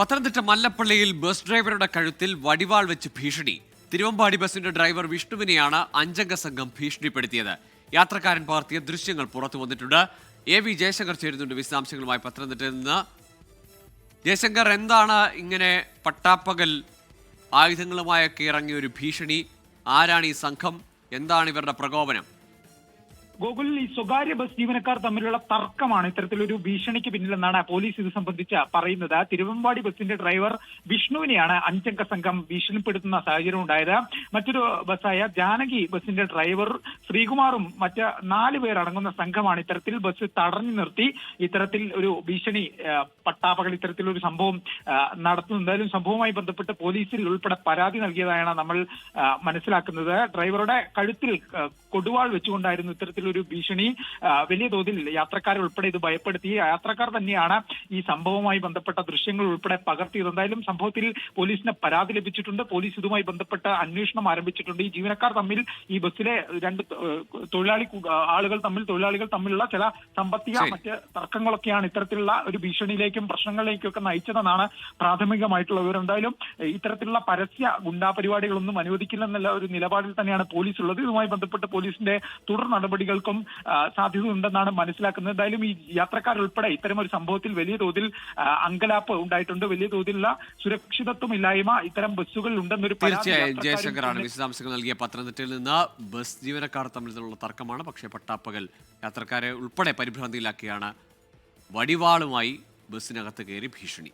Pathanamthitta മല്ലപ്പള്ളിയിൽ bus ഡ്രൈവറുടെ കഴുത്തിൽ വടിവാൾ വെച്ച് ഭീഷണി. തിരുവമ്പാടി ബസിന്റെ ഡ്രൈവർ വിഷ്ണുവിനെയാണ് അഞ്ചംഗ സംഘം ഭീഷണിപ്പെടുത്തിയത്. യാത്രക്കാരൻ പകർത്തിയ ദൃശ്യങ്ങൾ പുറത്തു വന്നിട്ടുണ്ട്. എ വി ജയശങ്കർ ചേരുന്നുണ്ട് വിശദാംശങ്ങളുമായി പത്തനംതിട്ടയിൽ നിന്ന്. ജയശങ്കർ എന്താണ് ഇങ്ങനെ പട്ടാപ്പകൽ ആയുധങ്ങളുമായൊക്കെ ഇറങ്ങിയ ഒരു ഭീഷണി? ആരാണ് ഈ സംഘം? എന്താണ് ഇവരുടെ പ്രകോപനം? ഗോകുൽ ഈ സ്വകാര്യ ബസ് ജീവനക്കാർ തമ്മിലുള്ള തർക്കമാണ് ഇത്തരത്തിലൊരു ഭീഷണിക്ക് പിന്നിലെന്നാണ് പോലീസ് ഇത് സംബന്ധിച്ച് പറയുന്നത്. തിരുവമ്പാടി ബസിന്റെ ഡ്രൈവർ വിഷ്ണുവിനെയാണ് അഞ്ചംഗ സംഘം ഭീഷണിപ്പെടുത്തുന്ന സാഹചര്യം ഉണ്ടായത്. മറ്റൊരു ബസ്സായ ജാനകി ബസിന്റെ ഡ്രൈവർ ശ്രീകുമാറും മറ്റ് നാല് പേർ അടങ്ങുന്ന സംഘമാണ് ഇത്തരത്തിൽ ബസ് തടഞ്ഞു നിർത്തി. ഇത്തരത്തിൽ ഒരു ഭീഷണി പട്ടാപകൽ ഇത്തരത്തിലൊരു സംഭവം നടത്തുന്നു. എന്തായാലും സംഭവവുമായി ബന്ധപ്പെട്ട് പോലീസിൽ ഉൾപ്പെടെ പരാതി നൽകിയതായാണ് നമ്മൾ മനസ്സിലാക്കുന്നത്. ഡ്രൈവറുടെ കഴുത്തിൽ കൊടുവാൾ വെച്ചുകൊണ്ടായിരുന്നു ഇത്തരത്തിലൊരു ഭീഷണി വലിയ തോതിൽ യാത്രക്കാരെ ഉൾപ്പെടെ ഇത് ഭയപ്പെടുത്തി. യാത്രക്കാർ തന്നെയാണ് ഈ സംഭവവുമായി ബന്ധപ്പെട്ട ദൃശ്യങ്ങൾ ഉൾപ്പെടെ പകർത്തിയത്. എന്തായാലും സംഭവത്തിൽ പോലീസിന് പരാതി ലഭിച്ചിട്ടുണ്ട്. പോലീസ് ഇതുമായി ബന്ധപ്പെട്ട അന്വേഷണം ആരംഭിച്ചിട്ടുണ്ട്. ഈ ജീവനക്കാർ തമ്മിൽ ഈ ബസ്സിലെ രണ്ട് തൊഴിലാളി ആളുകൾ തമ്മിൽ തൊഴിലാളികൾ തമ്മിലുള്ള ചില സാമ്പത്തിക. മറ്റ് തർക്കങ്ങളൊക്കെയാണ് ഇത്തരത്തിലുള്ള ഒരു ഭീഷണിയിലേക്കും പ്രശ്നങ്ങളിലേക്കും ഒക്കെ നയിച്ചതെന്നാണ് പ്രാഥമികമായിട്ടുള്ള വിവരം. എന്തായാലും ഇത്തരത്തിലുള്ള പരസ്യ ഗുണ്ടാ പരിപാടികളൊന്നും അനുവദിക്കില്ലെന്നുള്ള ഒരു നിലപാടിൽ തന്നെയാണ് പോലീസ് ഉള്ളത്. ഇതുമായി ബന്ധപ്പെട്ട് പോലീസിന്റെ തുടർ നടപടികൾക്കും ആ, സാധ്യതയുണ്ടെന്നാണ് മനസ്സിലാക്കുന്നത്. എന്തായാലും ഈ യാത്രക്കാരുൾപ്പെടെ ഇത്തരം ഒരു സംഭവത്തിൽ വലിയ തോതിൽ അങ്കലാപ്പ് ഉണ്ടായിട്ടുണ്ട്. വലിയ തോതിലുള്ള സുരക്ഷിതത്വം ഇല്ലായ്മ ഇത്തരം ബസ്സുകളിൽ ഉണ്ടെന്നൊരു തീർച്ചയായും. ജയശങ്കറാണ് വിശദാംശങ്ങൾ നൽകിയ പത്തനംതിട്ടയിൽ നിന്ന്. ബസ് ജീവനക്കാർ തമ്മിലുള്ള തർക്കമാണ്. പക്ഷേ പട്ടാപ്പകൽ യാത്രക്കാരെ ഉൾപ്പെടെ പരിഭ്രാന്തിയിലാക്കിയാണ് വടിവാളുമായി ബസ്സിനകത്ത് കയറി ഭീഷണി.